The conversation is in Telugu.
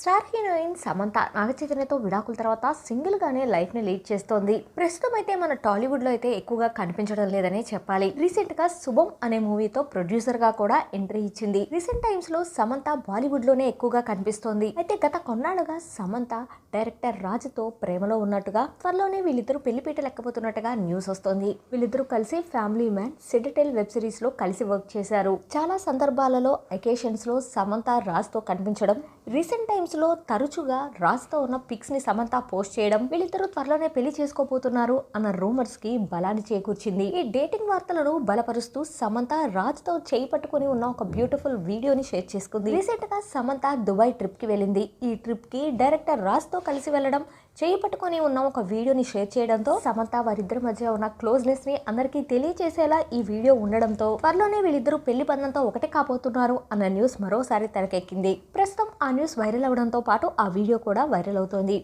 స్టార్ హీరోయిన్ సమంత నాగ చైతన్యతో విడాకుల తర్వాత సింగిల్గానే లైఫ్ని లీడ్ చేస్తోంది. ప్రస్తుతం అయితే మన టాలీవుడ్లో అయితే ఎక్కువగా కనిపించడం లేదనే చెప్పాలి. రీసెంట్గా శుభం అనే మూవీతో ప్రొడ్యూసర్గా కూడా ఎంట్రీ ఇచ్చింది. రీసెంట్ టైమ్స్లో సమంత బాలీవుడ్లోనే ఎక్కువగా కనిపిస్తోంది. అయితే గత కొన్నాళ్ళుగా సమంత డైరెక్టర్ రాజుతో ప్రేమలో ఉన్నట్టుగా త్వరలోనే వీళ్ళిద్దరూ పెళ్ళిపీట లెక్కపోతున్నట్టుగా న్యూస్ వస్తోంది. వీళ్ళిద్దరూ కలిసి ఫ్యామిలీ మ్యాన్ సిడిటెల్ వెబ్ సిరీస్లో కలిసి వర్క్ చేశారు. చాలా సందర్భాలలో అకేషన్స్లో సమంత రాజ్తో కనిపించడం రీసెంట్ టైమ్స్ లో తరచుగా రాజుతో ఉన్న పిక్స్ని సమంత పోస్ట్ చేయడం వీళ్ళిద్దరూ త్వరలోనే పెళ్ళి చేసుకోబోతున్నారు అన్న రూమర్స్కి బలాన్ని చేకూర్చింది. ఈ డేటింగ్ వార్తలను బలపరుస్తూ సమంత రాజ్తో చేయి పట్టుకుని ఉన్న ఒక బ్యూటిఫుల్ వీడియోని షేర్ చేసుకుంది. రీసెంట్గా సమంత దుబాయ్ ట్రిప్కి వెళ్ళింది. ఈ ట్రిప్కి డైరెక్టర్ రాజ్తో కలిసి వెళ్ళడం చేయి పట్టుకొని ఉన్న ఒక వీడియోని షేర్ చేయడంతో సమంత వారిద్దరి మధ్య ఉన్న క్లోజ్నెస్ని అందరికీ తెలియచేసేలా ఈ వీడియో ఉండడంతో త్వరలోనే వీళ్ళిద్దరూ పెళ్ళి బంధంతో ఒకటే కాబోతున్నారు అన్న న్యూస్ మరోసారి తెరకెక్కింది. ప్రస్తుతం ఆ న్యూస్ వైరల్ అవడంతో పాటు ఆ వీడియో కూడా వైరల్ అవుతోంది.